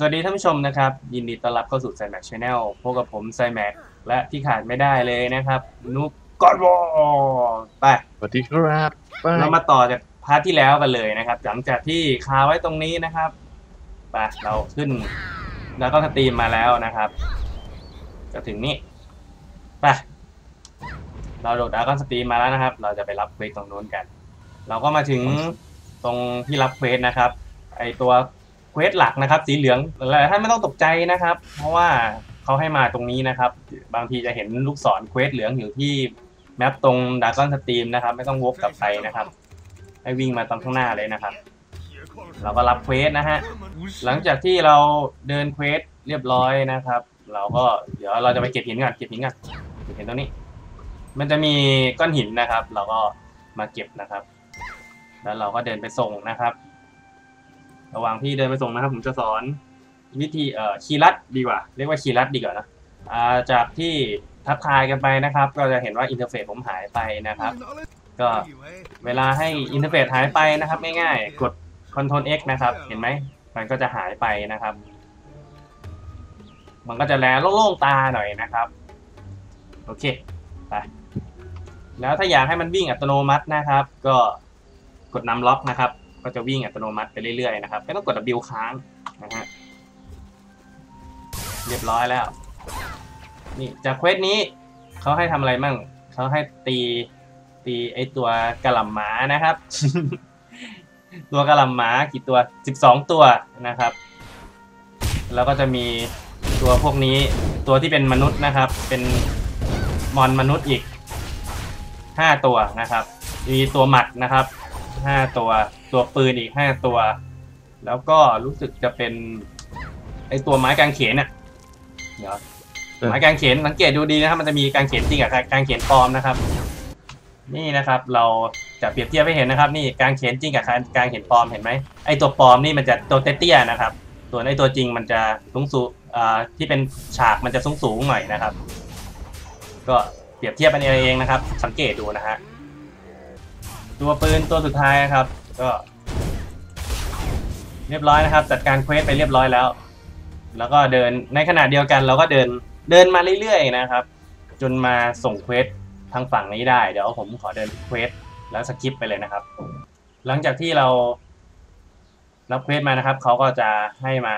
สวัสดีท่านผู้ชมนะครับ ยินดีต้อนรับเข้าสู่ไซแม็กชาแนลพบกับผมไซแม็กและที่ขาดไม่ได้เลยนะครับนุกกอดวอไปสวัสดีครับไปเรามาต่อจากพาร์ทที่แล้วกันเลยนะครับ หลังจากที่คาไว้ตรงนี้นะครับไปเราขึ้น แล้วก็สตรีมมาแล้วนะครับจะถึงนี่ไปเราโดดดราก้อนสตรีมมาแล้วนะครับ เราจะไปรับเควสตรงนู้นกัน เราก็มาถึงตรงที่รับเควสนะครับ ไอตัวเควสหลักนะครับ สีเหลืองหลายท่านไม่ต้องตกใจนะครับ เพราะว่าเขาให้มาตรงนี้นะครับ บางทีจะเห็นลูกศรเควสเหลืองอยู่ที่แมปตรงดาร์กอนสตรีมนะครับ ไม่ต้องวกกลับไปนะครับ ให้วิ่งมาตรงข้างหน้าเลยนะครับ เราก็รับเควสนะฮะหลังจากที่เราเดินเควสเรียบร้อยนะครับ เราก็เดี๋ยวเราจะไปเก็บหินก่อนเก็บหินก่อนเก็บหินตรงนี้ มันจะมีก้อนหินนะครับ เราก็มาเก็บนะครับ แล้วเราก็เดินไปส่งนะครับ ระหว่างที่เดินไปส่งนะครับ ผมจะสอนวิธีเอ่อคีย์ลัดดีกว่า เรียกว่าคีย์ลัดดีกว่านะอ่าจากที่ทักทายกันไปนะครับ ก็จะเห็นว่าอินเทอร์เฟซผมหายไปนะครับ ก็เวลาให้อินเทอร์เฟซหายไปนะครับง่ายๆกด Ctrl X นะครับ เห็นไหมมันก็จะหายไปนะครับ มันก็จะแลโล่งๆตาหน่อยนะครับ โอเคไปแล้วถ้าอยากให้มันวิ่งอัตโนมัตินะครับ ก็กดนำล็อกนะครับ ก็จะวิ่งอัตโนมัติไปเรื่อยๆนะครับไม่ต้องกด W ค้างนะฮะเรียบร้อยแล้ว นี่จากเควสนี้เขาให้ทำอะไรมั่งเขาให้ตีตีไอตัวกระหล่ำหมานะครับ ตัวกระหล่ำหมากี่ตัว 12 ตัวนะครับ แล้วก็จะมีตัวพวกนี้ตัวที่เป็นมนุษย์นะครับ เป็นมอนมนุษย์อีก 5 ตัวนะครับ มีตัวหมัดนะครับ 5 ตัว ตัวปืนอีก5ตัว แล้วก็รู้สึกจะเป็น ไอตัวไม้กางเขนอะเดี๋ยวไม้กางเขนสังเกตดูดีนะครับมันจะมีกางเขนจริงกับกางเขนปลอมนะครับ นี่นะครับ เราจะเปรียบเทียบให้เห็นนะครับ นี่กางเขนจริงกับกางเขนปลอมเห็นไหมไอตัวปลอมนี่มันจะตัวเตี้ยๆนะครับ ส่วนไอตัวจริงมันจะสูงสูงอ่าที่เป็นฉากมันจะสูงสูงๆหน่อยนะครับ ก็เปรียบเทียบกันเองนะครับ สังเกตดูนะฮะตัวปืนตัวสุดท้ายนะครับ ก็เรียบร้อยนะครับ จัดการเควสไปเรียบร้อยแล้ว แล้วก็เดินในขณะเดียวกันเราก็เดินเดินมาเรื่อยๆนะครับ จนมาส่งเควสทางฝั่งนี้ได้ เดี๋ยวผมขอเดินเควสแล้วสกิปไปเลยนะครับ หลังจากที่เรารับเควสมานะครับเขาก็จะให้มา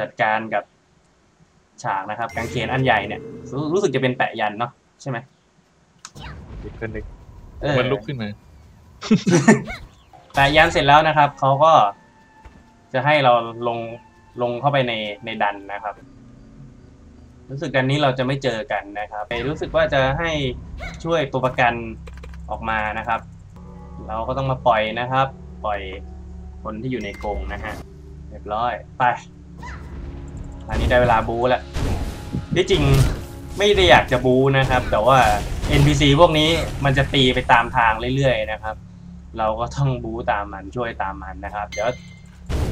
จัดการกับฉากนะครับ กางเขนอันใหญ่เนี่ยรรู้สึกจะเป็นแปะยันเนาะใช่ไหมอีกคนหนึ่งเออมันลุกขึ้นมา แปะยันเสร็จแล้วนะครับเขาก็จะให้เราลงลงเข้าไปในในดันนะครับ รู้สึกดันนี้เราจะไม่เจอกันนะครับรู้สึกว่าจะให้ช่วยตัวประกันออกมานะครับ เราก็ต้องมาปล่อยนะครับ ปล่อยคนที่อยู่ในกรงนะฮะเรียบร้อยไปอันนี้ได้เวลาบูแล้วที่จริงไม่ได้อยากจะบูนะครับ แต่ว่า NPC พวกนี้มันจะตีไปตามทางเรื่อยๆนะครับ เราก็ต้องบูตามมันช่วยตามมันนะครับ เดี๋ยว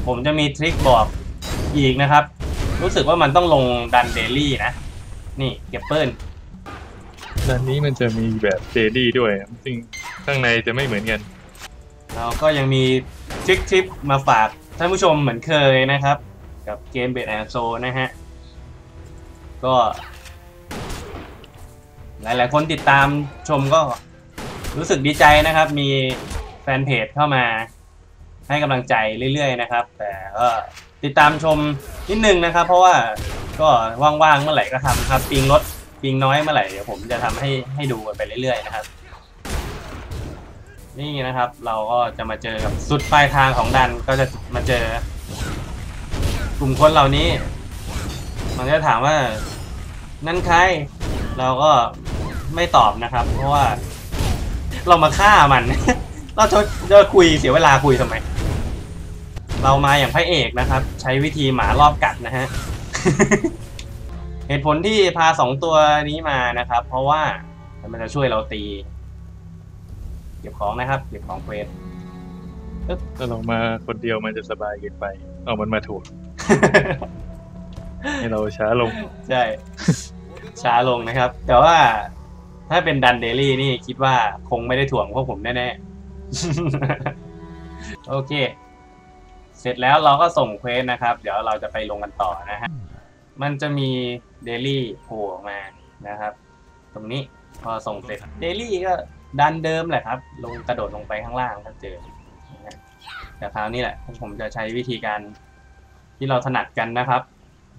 ผมจะมีทริคบอกอีกนะครับ รู้สึกว่ามันต้องลงดันเดลี่นะ นี่เก็บเปิ้ลด้านนี้มันจะมีแบบเดลี่ด้วย ซึ่งข้างในจะไม่เหมือนกัน เราก็ยังมีทริคทิปมาฝากท่านผู้ชมเหมือนเคยนะครับ กับเกมเบดแอนโซนะฮะ ก็ หลายๆคนติดตามชมก็รู้สึกดีใจนะครับ มี แฟนเพจเข้ามาให้กำลังใจเรื่อยๆนะครับ แต่ก็ติดตามชมนิดนึงนะครับ เพราะว่าก็ว่างๆเมื่อไหร่ก็ทำครับปิงลดปิงน้อยเมื่อไหร่เดี๋ยวผมจะทำให้ให้ดูกันไปเรื่อยๆนะครับ นี่นะครับ เราก็จะมาเจอกับสุดปลายทางของดันก็จะมาเจอ กลุ่มคนเหล่านี้ มันจะถามว่านั่นใคร เราก็ไม่ตอบนะครับ เพราะว่าเรามาฆ่ามัน เราจะจะคุยเสียเวลาคุยทำไม เรามาอย่างพระเอกนะครับ ใช้วิธีหมารอบกัดนะฮะ เหตุผลที่พาสองตัวนี้มานะครับ เพราะว่ามันจะช่วยเราตี เก็บของนะครับ เก็บของเควสถ้าเรามาคนเดียวมันจะสบายเกินไป เอามันมาถูก ให้เราช้าลง ใช่ ช้าลงนะครับ แต่ว่าถ้าเป็นดันเดลี่นี่คิดว่าคงไม่ได้ถ่วงพวกผมแน่ๆ โอเค เสร็จแล้วเราก็ส่งเควสนะครับ เดี๋ยวเราจะไปลงกันต่อนะฮะ มันจะมีเดลี่โผล่มานะครับ ตรงนี้พอส่งเสร็จเดลี่ก็ดันเดิมแหละครับ ลงกระโดดลงไปข้างล่างถ้าเจอแต่คราวนี้แหละผมจะใช้วิธีการที่เราถนัดกันนะครับ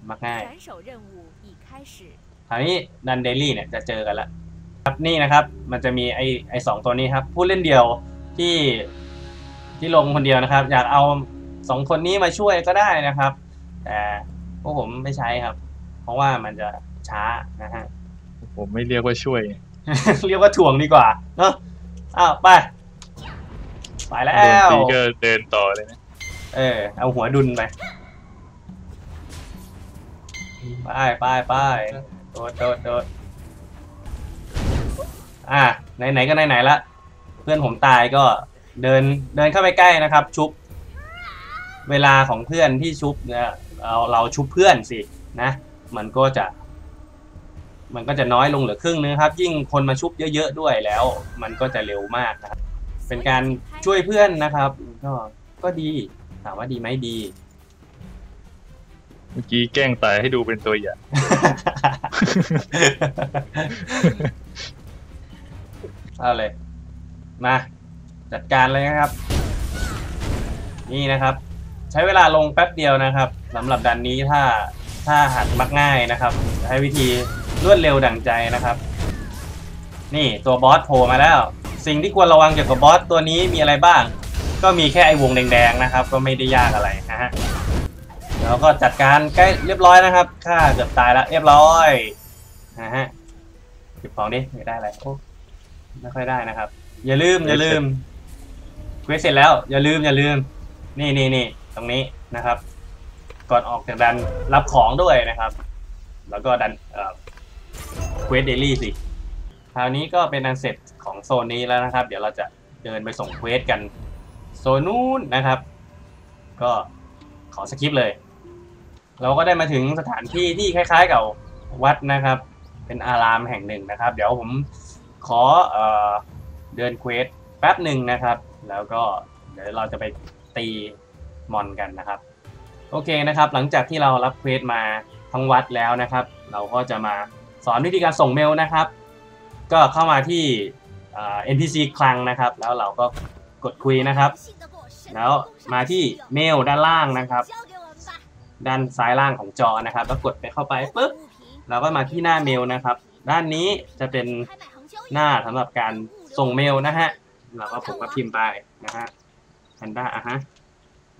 มากง่ายคราวนี้ดันเดลี่เนี่ยจะเจอกันละครับนี่นะครับ มันจะมีไอไอสองตัวนี้ครับ ผู้เล่นเดียว ที่ที่ลงคนเดียวนะครับ อยากเอาสองคนนี้มาช่วยก็ได้นะครับ แต่พวกผมไม่ใช้ครับ เพราะว่ามันจะช้านะฮะผมไม่เรียกว่าช่วย เรียกว่าถ่วงดีกว่า เนาะอ้าวไป ไปแล้โดนว ตีก็เดินต่อเลยนะเออ เอาหัวดุนไป ไปไปไปโดดโดดโดดอะไหนๆก็ไหนๆละ เพื่อนผมตายก็เดินเดินเข้าไปใกล้นะครับ ชุบ เวลาของเพื่อนที่ชุบเนี่ยเราเราชุบเพื่อนสินะ มันก็จะ มันก็จะน้อยลงเหลือครึ่งนึงครับ ยิ่งคนมาชุบเยอะๆด้วยแล้ว มันก็จะเร็วมากนะครับ เป็นการช่วยเพื่อนนะครับ ก็ก็ดีถามว่าดีไหมดี เมื่อกี้แกล้งตายให้ดูเป็นตัวอย่าง เอาเลย มา จัดการเลยนะครับ นี่นะครับ ใช้เวลาลงแป๊บเดียวนะครับสำหรับดันนี้ถ้าถ้าหัดมักง่ายนะครับ ใช้วิธีรวดเร็วดั่งใจนะครับ นี่ตัวบอสโผล่มาแล้ว สิ่งที่ควรระวังเกี่ยวกับบอสตัวนี้มีอะไรบ้าง ก็มีแค่ไอ้วงแดงๆนะครับ ก็ไม่ได้ยากอะไรนะฮะแล้วก็จัดการใกล้เรียบร้อยนะครับค่าเกือบตายแล้วเรียบร้อยนะฮะเก็บของดิไม่ได้อะไรโอ้ไม่ค่อยได้นะครับ อย่าลืมอย่าลืมเควสเสร็จแล้ว อย่าลืมอย่าลืม นี่นี่นี่ตรงนี้นะครับ ก่อนออกจากดันรับของด้วยนะครับ แล้วก็ดันเอ่อเควสเดลี่สิคราวนี้ก็เป็นอันเสร็จของโซนนี้แล้วนะครับ เดี๋ยวเราจะเดินไปส่งเควสกันโซนนู้นนะครับ ก็ขอสกิปเลย เราก็ได้มาถึงสถานที่ที่คล้าย ๆ กับวัดนะครับ เป็นอารามแห่งหนึ่งนะครับ เดี๋ยวผมขอเอ่อ เดินเควสแป๊บหนึ่งนะครับ แล้วก็เดี๋ยวเราจะไปตีมอนกันนะครับ โอเคนะครับ หลังจากที่เรารับเควสมาทั้งวัดแล้วนะครับ เราก็จะมาสอนวิธีการส่งเมลนะครับ ก็เข้ามาที่อ่า NPC คลังนะครับ แล้วเราก็กดคุยนะครับ แล้วมาที่เมลด้านล่างนะครับ ด้านซ้ายล่างของจอนะครับ แล้วกดไปเข้าไปปุ๊บเราก็มาที่หน้าเมลนะครับ ด้านนี้จะเป็นหน้าสำหรับการ ส่งเมลนะฮะเราก็ผมก็พิมพ์ไปนะฮะแพนด้าอะฮะ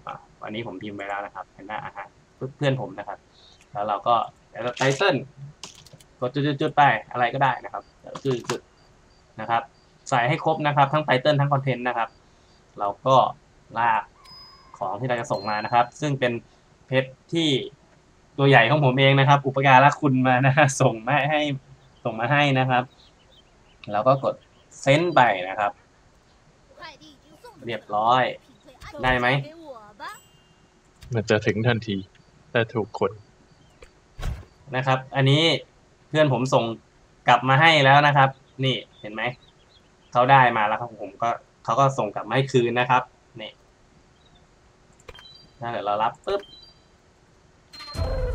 อะวันนี้ผมพิมพ์ไปแล้วนะครับแพนด้าอะฮะเพื่อนผมนะครับ แล้วเราก็ไตเติ้ลกดจุดๆๆไปอะไรก็ได้นะครับจุดๆนะครับ ใส่ให้ครบนะครับ ทั้งไตเติ้ลทั้งคอนเทนต์นะครับ เราก็ลากของที่เราจะส่งมานะครับ ซึ่งเป็นเพชรที่ตัวใหญ่ของผมเองนะครับ อุปการะคุณมานะฮะส่งมาให้ส่งมาให้นะครับเราก็กด เซ็นไปนะครับ เรียบร้อย ได้ไหมมันจะถึงทันทีถ้าถูกคนนะครับ อันนี้เพื่อนผมส่งกลับมาให้แล้วนะครับ นี่เห็นไหมเขาได้มาแล้วครับผมก็เขาก็ส่งกลับมาให้คืนนะครับนี่ถ้าเดี๋ยวเรารับปุ๊บ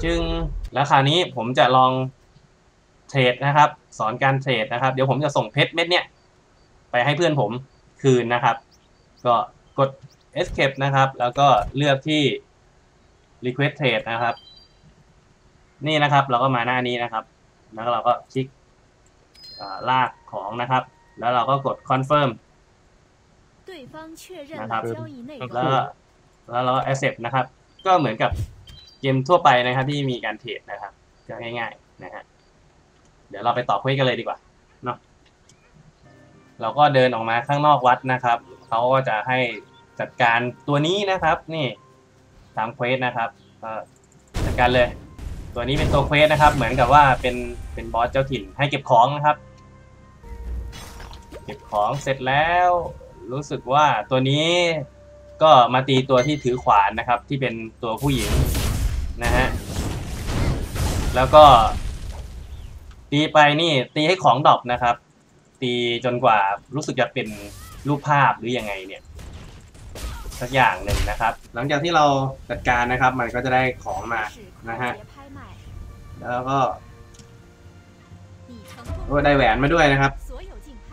จึงแล้วคราวนี้ผมจะลองเทรดนะครับ สอนการเทรดนะครับ เดี๋ยวผมจะส่งเพชรเม็ดเนี้ย ไปให้เพื่อนผมคืนนะครับ ก็กด escape นะครับ แล้วก็เลือกที่ request trade นะครับ นี่นะครับเราก็มาหน้านี้นะครับ แล้วเราก็คลิกลากของนะครับ แล้วเราก็กด confirm นะครับแล้วแล้วเรา accept นะครับ ก็เหมือนกับเกมทั่วไปนะครับที่มีการเทรดนะครับ ก็ง่ายๆนะฮะเดี๋ยวเราไปต่อคุยกันเลยดีกว่า เราก็เดินออกมาข้างนอกวัดนะครับเขาก็จะให้จัดการตัวนี้นะครับ นี่ตามเควสนะครับก็จัดการเลย ตัวนี้เป็นตัวเควสนะครับ เหมือนกับว่าเป็นเป็นบอสเจ้าถิ่นให้เก็บของนะครับ เก็บของเสร็จแล้ว รู้สึกว่าตัวนี้ก็มาตีตัวที่ถือขวานนะครับ ที่เป็นตัวผู้หญิงนะฮะแล้วก็ตีไปนี่ตีให้ของดรอปนะครับ ตีจนกว่ารู้สึกจะเป็นรูปภาพหรือยังไงเนี่ยสักอย่างหนึ่งนะครับ หลังจากที่เราจัดการนะครับ มันก็จะได้ของมานะฮะแล้วก็ได้แหวนมาด้วยนะครับ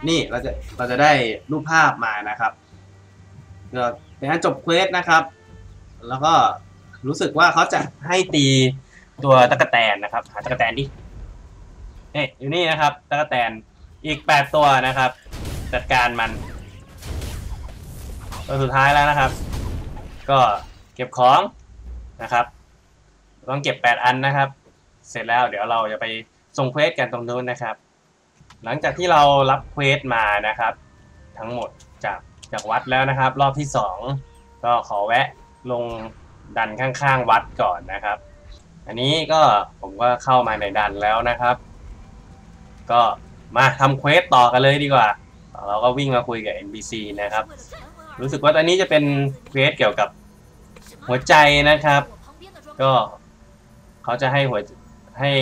นี่เราจะเราจะได้รูปภาพมานะครับก็เป็นการจบเควสนะครับ แล้วก็รู้สึกว่าเขาจะให้ตีตัวตะกะแตนนะครับ หาตะกะแตนดิเฮ้ยอยู่นี่นะครับตะกะแตน อีกแปดตัวนะครับ จัดการมันตัวสุดท้ายแล้วนะครับ ก็เก็บของนะครับ ต้องเก็บแปดอันนะครับ เสร็จแล้วเดี๋ยวเราจะไปส่งเควสกันตรงนู้นนะครับ หลังจากที่เรารับเควสมานะครับ ทั้งหมดจากจากวัดแล้วนะครับ รอบที่สองก็ขอแวะลงดันข้างๆวัดก่อนนะครับ อันนี้ก็ผมก็เข้ามาในดันแล้วนะครับ ก็ มาทำเควสต่อกันเลยดีกว่า เราก็วิ่งมาคุยกับ NPC นะครับ รู้สึกว่าตอนนี้จะเป็นเควสเกี่ยวกับหัวใจนะครับ ก็เขาจะให้หัวให้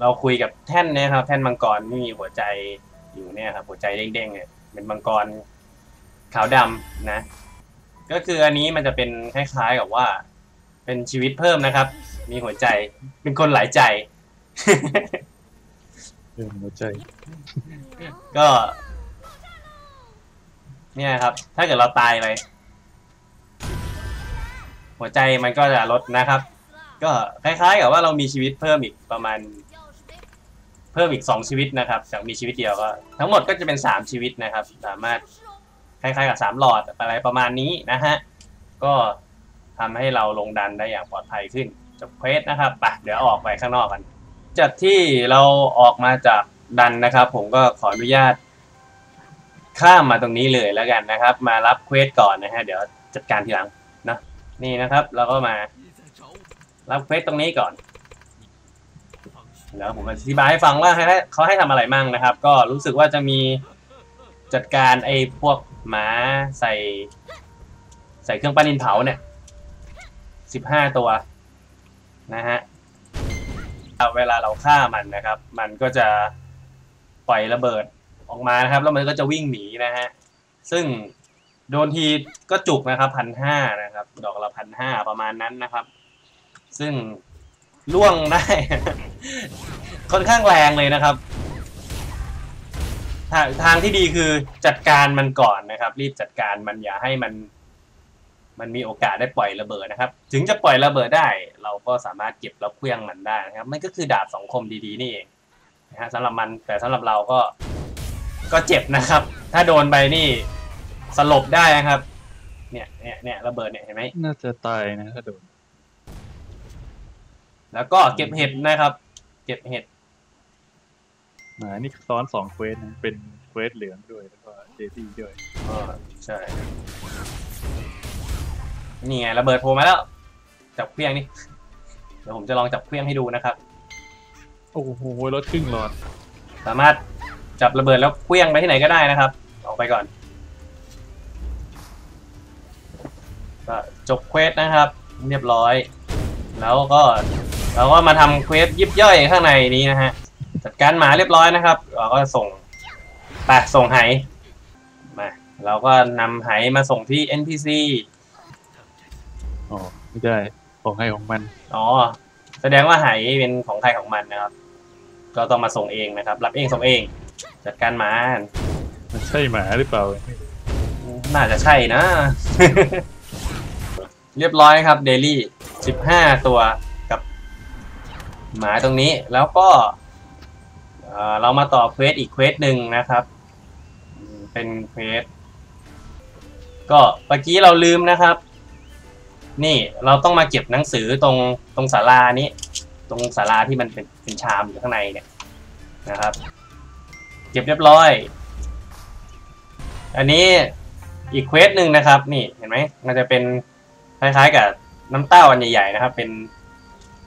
เราคุยกับแท่นนะครับ แท่นมังกรที่มีหัวใจอยู่เนี่ยครับหัวใจเด้งๆเนี่ยเป็นมังกรขาวดำนะ ก็คืออันนี้มันจะเป็นคล้ายๆกับว่า เป็นชีวิตเพิ่มนะครับ มีหัวใจเป็นคนหลายใจ เรื่องหัวใจ ก็ เนี่ยครับ ถ้าเกิดเราตายไป หัวใจมันก็จะลดนะครับ ก็คล้ายๆกับว่าเรามีชีวิตเพิ่มอีกประมาณ เพิ่มอีกสองชีวิตนะครับ จากมีชีวิตเดียวก็ ทั้งหมดก็จะเป็นสามชีวิตนะครับ สามารถคล้ายๆกับสามหลอดอะไรประมาณนี้นะฮะ ก็ทำให้เราลงดันได้อย่างปลอดภัยขึ้นจบเควสนะครับไปเดี๋ยวออกไปข้างนอกกัน จากที่เราออกมาจากดันนะครับ ผมก็ขออนุญาต ข้ามมาตรงนี้เลยแล้วกันนะครับ มารับเควสก่อนนะฮะเดี๋ยวจัดการทีหลังนะนี่นะครับเราก็มารับเควสตรงนี้ก่อนแล้วผมอธิบายให้ฟังว่าให้เขาให้ทำอะไรมั่งนะครับ ก็รู้สึกว่าจะมีจัดการไอ้พวกหมาใส่ ใส่เครื่องปั้นดินเผาเนี่ยสิบห้าตัวนะฮะ เอาเวลาเราฆ่ามันนะครับ มันก็จะปล่อยระเบิดออกมานะครับ แล้วมันก็จะวิ่งหนีนะฮะซึ่งโดนทีก็จุกนะครับพันห้านะครับ ดอกละพันห้าประมาณนั้นนะครับ ซึ่งล่วงได้ ค่อนข้างแรงเลยนะครับ ทางที่ดีคือจัดการมันก่อนนะครับ รีบจัดการมันอย่าให้มัน มันมีโอกาสได้ปล่อยระเบิดนะครับ ถึงจะปล่อยระเบิดได้ เราก็สามารถเก็บแล้วเคลื่องมันได้นะครับมันก็คือดาบสองคมดีๆนี่เองนะฮะสำหรับมันแต่สำหรับเราก็ก็เจ็บนะครับ ถ้าโดนไปนี่สลบได้นะครับ เนี่ยเนี่ยเนี่ยระเบิดเนี่ยเห็นไหมน่าจะตายนะถ้าโดนแล้วก็เก็บเห็ดนะครับ เก็บเห็ดหมานี่ซ้อนสองเควสนะเป็นเควสเหลืองด้วยแล้วก็เจดี้ด้วยอ่าใช่ นี่ไงระเบิดโผล่มาแล้ว จับเครื่องนี่ เดี๋ยวผมจะลองจับเครื่องให้ดูนะครับ โอ้โหรถครึ่งหลอด สามารถจับระเบิดแล้วเคลื่องไปที่ไหนก็ได้นะครับ ออกไปก่อนก็จบเควสนะครับ เรียบร้อย แล้วก็เราก็มาทำเควสยิบย่อยข้างในนี้นะฮะ จัดการหมาเรียบร้อยนะครับ เราก็ส่งไปส่งไหมาเราก็นำไหมาส่งที่ NPC อ๋อไม่ได้ของให้ของมัน อ๋อ แสดงว่าไหเป็นของใครของมันนะครับ ก็ต้องมาส่งเองนะครับ รับเองส่งเอง จัดการหมามันใช่หมาหรือเปล่า น่าจะใช่นะ เรียบร้อยครับเดลี่สิบห้าตัวกับ หมาตรงนี้แล้วก็เอ่อเรามาต่อเควสอีกเควสหนึ่งนะครับอืมเป็นเควสก็เมื่อกี้เราลืมนะครับ นี่เราต้องมาเก็บหนังสือตรงตรงศาลานี้ ตรงศาลาที่มันเป็นเป็นชามอยู่ข้างในเนี่ยนะครับ เก็บเรียบร้อย อันนี้อีกเควสหนึ่งนะครับ นี่เห็นไหมมันจะเป็นคล้ายๆกับน้ำเต้าอันใหญ่ๆนะครับ เป็น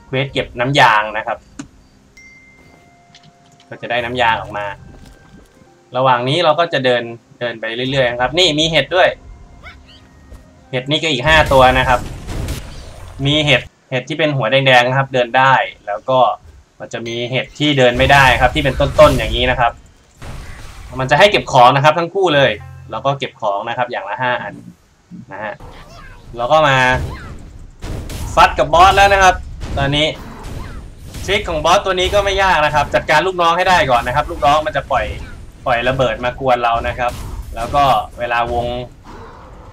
เควสเก็บน้ำยางนะครับ ก็จะได้น้ำยางออกมา ระหว่างนี้เราก็จะเดินเดินไปเรื่อยๆครับ นี่มีเห็ดด้วย เห็ดนี่ก็อีกห้าตัวนะครับ มีเห็ดเห็ดที่เป็นหัวแดงๆนะครับ เดินได้แล้วก็มันจะมีเห็ดที่เดินไม่ได้ครับ ที่เป็นต้นๆอย่างนี้นะครับ มันจะให้เก็บของนะครับ ทั้งคู่เลย แล้วก็เก็บของนะครับ อย่างละห้าอันนะฮะเราก็มาฟัดกับบอสแล้วนะครับ ตอนนี้ทริคของบอสตัวนี้ก็ไม่ยากนะครับ จัดการลูกน้องให้ได้ก่อนนะครับ ลูกน้องมันจะปล่อยปล่อยระเบิดมากวนเรานะครับ แล้วก็เวลาวง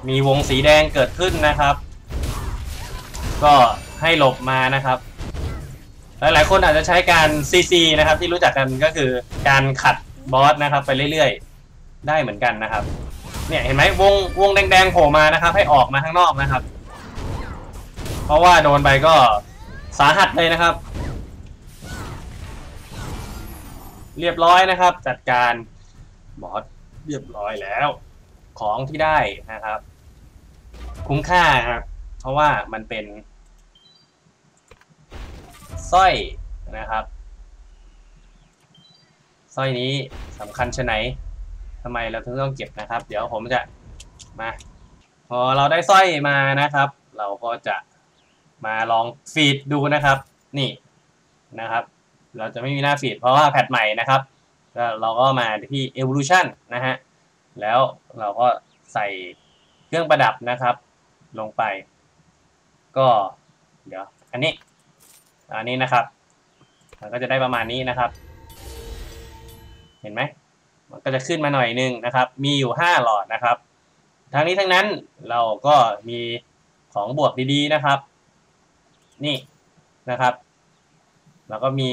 มีวงสีแดงเกิดขึ้นนะครับ ก็ให้หลบมานะครับ หลายๆ คนอาจจะใช้การ CC นะครับ ที่รู้จักกันก็คือการขัดบอสนะครับ ไปเรื่อยๆ ได้เหมือนกันนะครับ เนี่ยเห็นไหมวงวงแดงๆโผล่มานะครับ ให้ออกมาข้างนอกนะครับ เพราะว่าโดนไปก็สาหัสเลยนะครับ เรียบร้อยนะครับ จัดการบอสเรียบร้อยแล้ว ของที่ได้นะครับ คุ้มค่าครับ เพราะว่ามันเป็นสร้อยนะครับสร้อยนี้สำคัญชะไหนทำไมเราถึงต้องเก็บนะครับ เดี๋ยวผมจะมาพอเราได้สร้อยมานะครับ เราก็จะมาลองฟีดดูนะครับ นี่นะครับ เราจะไม่มีหน้าฟีดเพราะว่าแพทใหม่นะครับแล้วเราก็มาที่ evolution นะฮะแล้วเราก็ใส่เครื่องประดับนะครับ ลงไป ก็เดี๋ยวอันนี้อันนี้นะครับมันก็จะได้ประมาณนี้นะครับ เห็นไหมมันก็จะขึ้นมาหน่อยนึงนะครับ มีอยู่ 5 หลอดนะครับ ทั้งนี้ทั้งนั้นเราก็มีของบวกดีๆนะครับ นี่นะครับ แล้วก็มี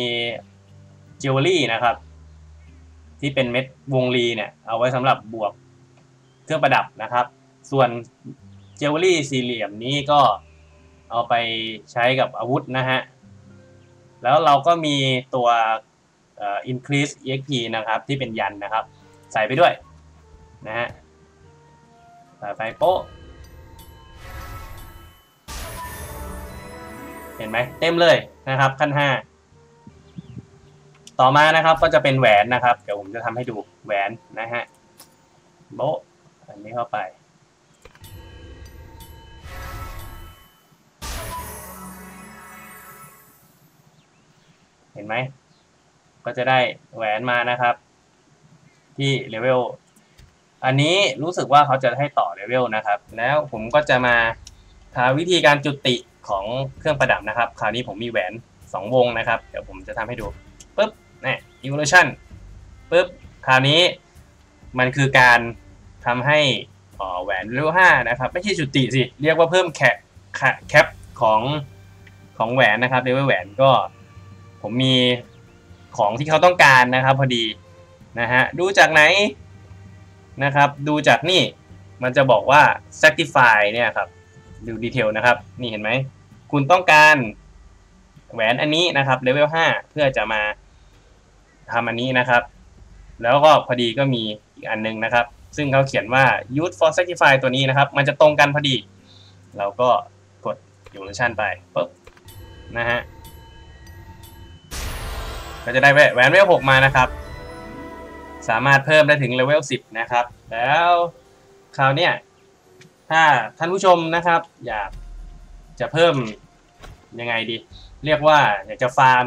จิวเวลรี่นะครับ ที่เป็นเม็ดวงลีเนี่ยเอาไว้สำหรับบวกเครื่องประดับนะครับ ส่วนจิวเวลรี่สี่เหลี่ยมนี้ก็ เอาไปใช้กับอาวุธนะฮะ แล้วเราก็มีตัว increase exp นะครับ ที่เป็นยันนะครับ ใส่ไปด้วยนะฮะใส่ไปโป๊ะ เห็นไหมเต็มเลยนะครับขั้นห้าต่อมานะครับก็จะเป็นแหวนนะครับ เดี๋ยวผมจะทำให้ดูแหวนนะฮะโบ๊ะอันนี้เข้าไป เห็นไหม ก็จะได้แหวนมานะครับ ที่เลเวล อันนี้รู้สึกว่าเขาจะให้ต่อเลเวลนะครับ แล้วผมก็จะมาหาวิธีการจุติของเครื่องประดับนะครับ คราวนี้ผมมีแหวน 2 วงนะครับ เดี๋ยวผมจะทำให้ดูปุ๊บนี่ evolution ปุ๊บ คราวนี้มันคือการทำให้แหวนเลเวล5นะครับ ไม่ใช่จุติสิ เรียกว่าเพิ่มแคปของของแหวนนะครับเลเวลแหวนก็ ผมมีของที่เขาต้องการนะครับพอดีนะฮะดูจากไหนนะครับ ดูจากนี่มันจะบอกว่า sacrifice เนี่ยครับดูดีเทลนะครับ นี่เห็นไหม คุณต้องการแหวนอันนี้นะครับเลเวล5เพื่อจะมาทำอันนี้นะครับ แล้วก็พอดีก็มีอีกอันนึงนะครับ ซึ่งเขาเขียนว่า use for sacrifice ตัวนี้นะครับ มันจะตรงกันพอดี เราก็กด evolution ไปปุ๊บนะฮะ ก็จะได้แหวนเลเวล6มานะครับ สามารถเพิ่มได้ถึงเลเวล10นะครับ แล้วคราวเนี้ยถ้าท่านผู้ชมนะครับ อยากจะเพิ่มยังไงดี เรียกว่าอยากจะฟาร์ม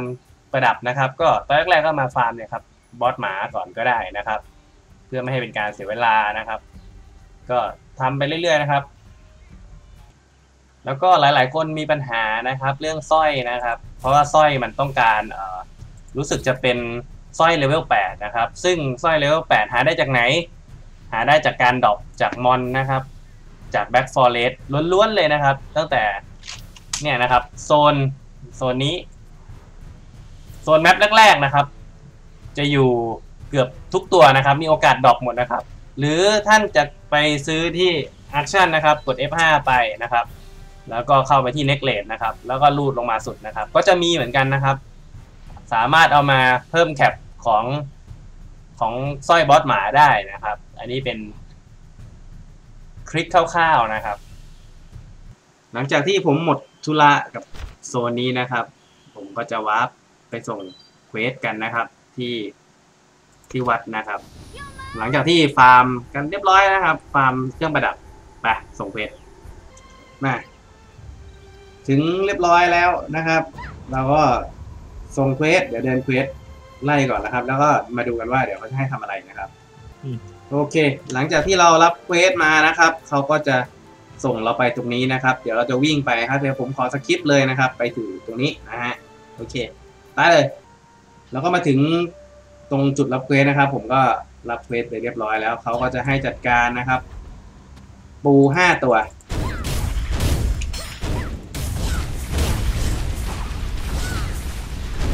ประดับนะครับ ก็ตอนแรกๆก็มาฟาร์มเนี่ยครับบอสหมาก่อนก็ได้นะครับ เพื่อไม่ให้เป็นการเสียเวลานะครับ ก็ทำไปเรื่อยๆนะครับ แล้วก็หลายๆคนมีปัญหานะครับ เรื่องสร้อยนะครับ เพราะว่าสร้อยมันต้องการเอ่อ รู้สึกจะเป็นสร้อยเลเวล8นะครับ ซึ่งสร้อยเลเวล8หาได้จากไหน หาได้จากการดรอปจากมอนนะครับ จากแบ็กฟอร์เรสล้วนๆเลยนะครับ ตั้งแต่เนี่ยนะครับโซนโซนนี้ โซนแมปแรกๆนะครับ จะอยู่เกือบทุกตัวนะครับ มีโอกาสดรอปหมดนะครับ หรือท่านจะไปซื้อที่ Action นะครับ กด F5 ไปนะครับ แล้วก็เข้าไปที่ Necklace นะครับ แล้วก็ลูดลงมาสุดนะครับ ก็จะมีเหมือนกันนะครับ สามารถเอามาเพิ่มแคปของของสร้อยบอสหมาได้นะครับ อันนี้เป็นคลิกคร่าวๆนะครับ หลังจากที่ผมหมดธุระกับโซนนี้นะครับ ผมก็จะวาร์ปไปส่งเควสกันนะครับที่ที่วัดนะครับ หลังจากที่ฟาร์มกันเรียบร้อยนะครับ ฟาร์มเครื่องประดับไปส่งเควสมาถึงเรียบร้อยแล้วนะครับ เราก็ ส่งเควสเดี๋ยวเดินเควสไล่ก่อนนะครับ แล้วก็มาดูกันว่าเดี๋ยวเขาจะให้ทำอะไรนะครับอืมโอเค หลังจากที่เรารับเควสมานะครับเขาก็จะส่งเราไปตรงนี้นะครับ เดี๋ยวเราจะวิ่งไปครับเดี๋ยวผมขอสคริปต์เลยนะครับ ไปถึงตรงนี้นะฮะโอเคได้เลย แล้วก็มาถึงตรงจุดรับเควสนะครับ ผมก็รับเควสไปเรียบร้อยแล้วเขาก็จะให้จัดการนะครับ ปูห้าตัว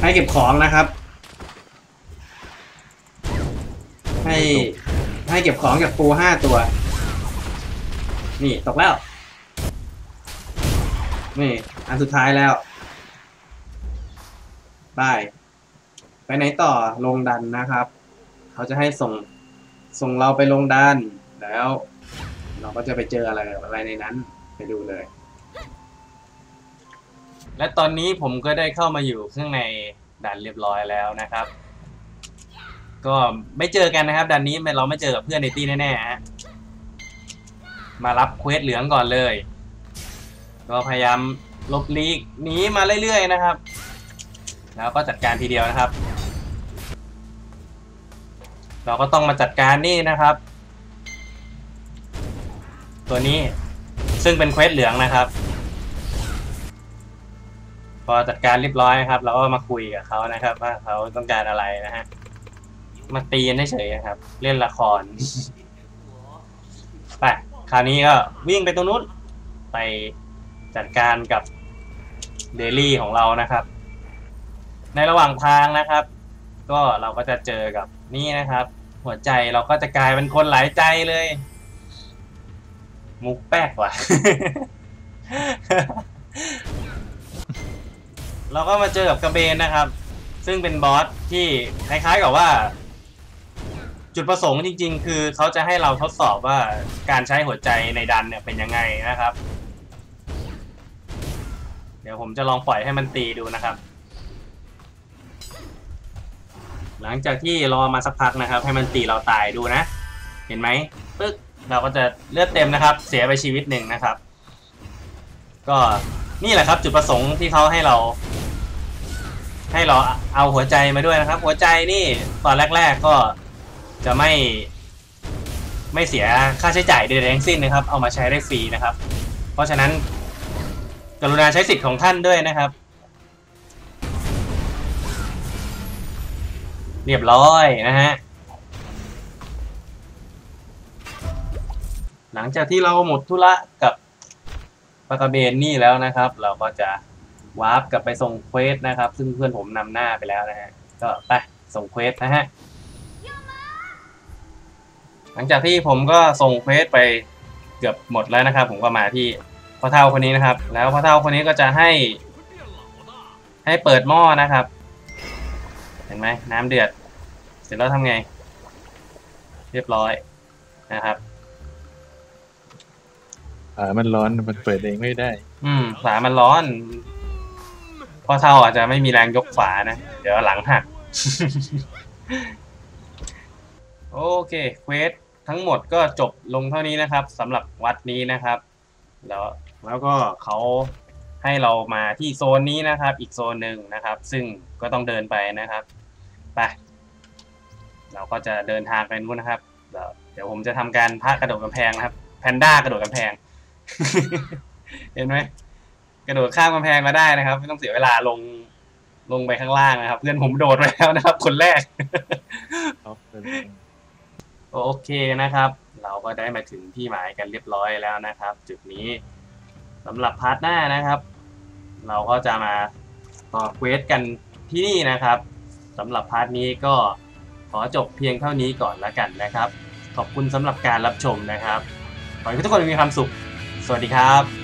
ให้เก็บของนะครับ ให้ให้เก็บของจากปูห้าตัว นี่ตกแล้ว นี่อันสุดท้ายแล้วไปไปไหนต่อลงดันนะครับ เขาจะให้ส่งส่งเราไปลงดันแล้ว เราก็จะไปเจออะไรอะไรในนั้นไปดูเลย และตอนนี้ผมก็ได้เข้ามาอยู่ข้างในด่านเรียบร้อยแล้วนะครับ ก็ไม่เจอกันนะครับด่านนี้เราไม่เจอกับเพื่อนในตี้แน่ๆฮะมารับเควสเหลืองก่อนเลย ก็พยายามหลบลีกหนีมาเรื่อยๆนะครับ แล้วก็จัดการทีเดียวนะครับ เราก็ต้องมาจัดการนี่นะครับ ตัวนี้ซึ่งเป็นเควสเหลืองนะครับ อจัดการเรียบร้อยครับเราก็มาคุยกับเขานะครับ ว่าเขาต้องการอะไรนะฮะมาตีกันเฉยครับ เล่นละครไปคราวนี้ก็วิ่งไปตรงนู้นไปจัดการกับเดลี่ของเรานะครับ ในระหว่างทางนะครับ ก็เราก็จะเจอกับนี่นะครับ หัวใจเราก็จะกลายเป็นคนหลายใจเลย มุกแป๊กว่ะ เราก็มาเจอกับกระเบนนะครับ ซึ่งเป็นบอสที่คล้ายๆกับว่า จุดประสงค์จริง ๆ คือเขาจะให้เราทดสอบว่าการใช้หัวใจในดันเนี่ยเป็นยังไงนะครับ เดี๋ยวผมจะลองปล่อยให้มันตีดูนะครับ หลังจากที่รอมาสักพักนะครับ ให้มันตีเราตายดูนะ เห็นไหมปึ๊กเราก็จะเลือดเต็มนะครับ เสียไปชีวิตหนึ่งนะครับ ก็นี่แหละครับจุดประสงค์ที่เขาให้เรา ให้เราเอาหัวใจมาด้วยนะครับ หัวใจนี่ตอนแรก ๆก็จะไม่ ไม่เสียค่าใช้จ่ายใดๆทั้งสิ้นนะครับ เอามาใช้ได้ฟรีนะครับ เพราะฉะนั้น กรุณาใช้สิทธิ์ของท่านด้วยนะครับ เรียบร้อยนะฮะหลังจากที่เราหมดธุระกับปากาเบนนี่แล้วนะครับ เราก็จะ วาร์ปกลับไปส่งเควสนะครับ ซึ่งเพื่อนผมนำหน้าไปแล้วนะฮะ ก็ไปส่งเควสนะฮะ หลังจากที่ผมก็ส่งเควสไปเกือบหมดแล้วนะครับ ผมก็มาที่พ่อเท่าคนนี้นะครับ แล้วพ่อเท่าคนนี้ก็จะให้ให้เปิดหม้อนะครับ เห็นไหมน้ำเดือด เสร็จแล้วทำไง เรียบร้อยนะครับอ่ามันร้อนมันเปิดเองไม่ได้ อืมฝามันร้อน พ่อเท่าอาจจะไม่มีแรงยกฝานะ เดี๋ยวหลังหัก โอเคเควสทั้งหมดก็จบลงเท่านี้นะครับสำหรับวัดนี้นะครับ แล้วแล้วก็เขาให้เรามาที่โซนนี้นะครับ อีกโซนหนึ่งนะครับ ซึ่งก็ต้องเดินไปนะครับไปเราก็จะเดินทางไปนู้นนะครับ เดี๋ยวผมจะทำการพากระโดดกำแพงนะครับ แพนด้ากระโดดกำแพง เห็นไหม กระโดดข้ามกำแพงมาได้นะครับ ไม่ต้องเสียเวลาลงลงไปข้างล่างนะครับ เพื่อนผมโดดไปแล้วนะครับ คนแรกเอาเปิดโอเคนะครับ เราก็ได้มาถึงที่หมายกันเรียบร้อยแล้วนะครับ จุดนี้สำหรับพาร์ทหน้านะครับ เราก็จะมาต่อเควสกันที่นี่นะครับสำหรับพาร์ทนี้ก็ขอจบเพียงเท่านี้ก่อนละกันนะครับ ขอบคุณสำหรับการรับชมนะครับ ขอให้ทุกคนมีความสุข สวัสดีครับ